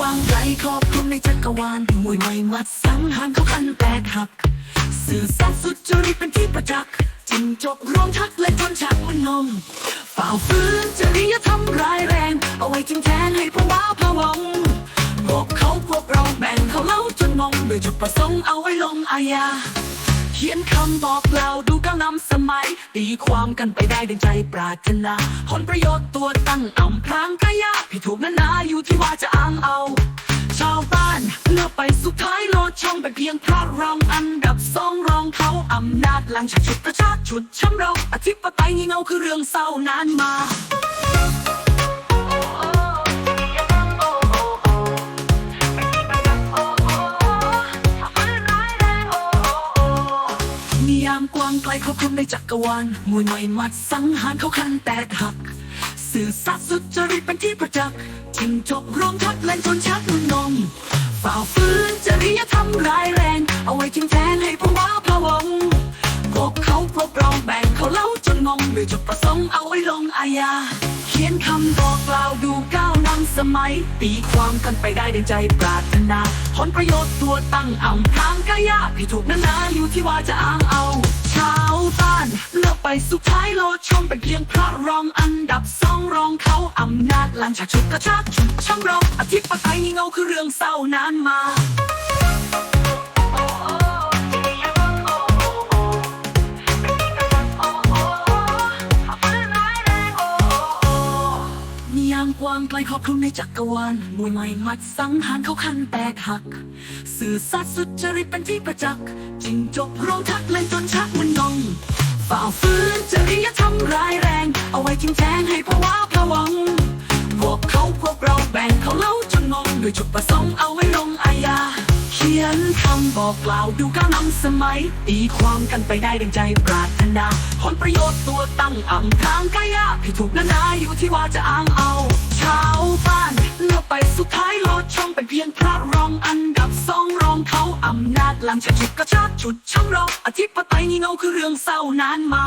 วางไรครอบคลุมในจักรวาลมวยไม่มัดสังหารเขาคันแตกหัก สื่อสัตย์สุจริตเป็นที่ประจักษ์จิงจกรวมทักและจนชักมันนมฝ่าฝืนจริยธรรมร้ายแรง เอาไว้ทิ้งแทนให้พวาพะวงพวกเขาพวกเราแบ่งเขาเล่าจนงงโดยจุดประสงค์เอาไว้ลงอาญา ขียนคำบอกเล่าดูก้าวนำสมัย ตีความกันไปได้ดังใจปรารถนาผลประโยชน์ตัวตั้งอ่ำพรางกายะผิดถูกนั้นนาอยู่ที่ว่าจะอ้างเอา ชาวบ้านเลือกไปสุดท้ายโลดช่องไปเพียงพระรองอันดับสองรองเขาอำนาจหลังจากชุดประชาชุนช้ำเราอธิปไตยงี่เงาคือเรื่องเศร้านานมาามกว้างไกลครอบคลุมในจักรวาลมวยหน่อยมัดสังหารเขาคันแตกหัก สื่อสัตย์สุจริตเป็นที่ประจักษ์จิงจบรวมทักเล่นจนชักนุ่นนมฝ่าฝืนจริยธรรมร้ายแรง เอาไว้ทิ้งแทนให้พวาพะวงพวกเขาพวกเราแบ่งเขาเล่าจนงงด้วยจุดประสงค์เอาไว้ลงอาญาเขียนคำบอกกล่าวดูก้าวนำสมัย ตีความกันไปได้ดังใจปรารถนาผลประโยชน์ตัวตั้งอ่ำทางกายะที่ถูกนั้นนาอยู่ที่ว่าจะอ้างเอา ชาวบ้านเลือกไปสุดท้ายโลชมเป็นเพียงพระรองอันดับสองรองเขาอำนาจลังจากชุดกระชากชุดช่างเราอธิปไตยงีเงาคือเรื่องเศร้านานมานิยามกว้างไกลครอบคลุมในจักรวาลมวยไม่มัดสังหารเขาคันแตกหัก สื่อสัตย์สุจริตเป็นที่ประจักษ์จิงจบโรงทักเล่นจนชักน ฝ่าฝืนจริยธรรมร้ายแรง เอาไว้ทิ้งแทนให้พวาพะวัง พวกเขาพวกเราแบ่งเขาเล่าจนงงโดยจุดประสงค์เอาไว้ลงอาญาเขียนคำบอกกล่าวดูก้าวนำสมัยตีความกันไปได้ดังใจปรารถนาผลประโยชน์ตัวตั้งอ่ำทางกายะที่ถูกนานาอยู่ที่ว่าจะอ้างเอา ของเขาอำนาจหลังจากจุดกระชากจุดช่างเราอธิปไตยงีเงาคือเรื่องเศร้านานมา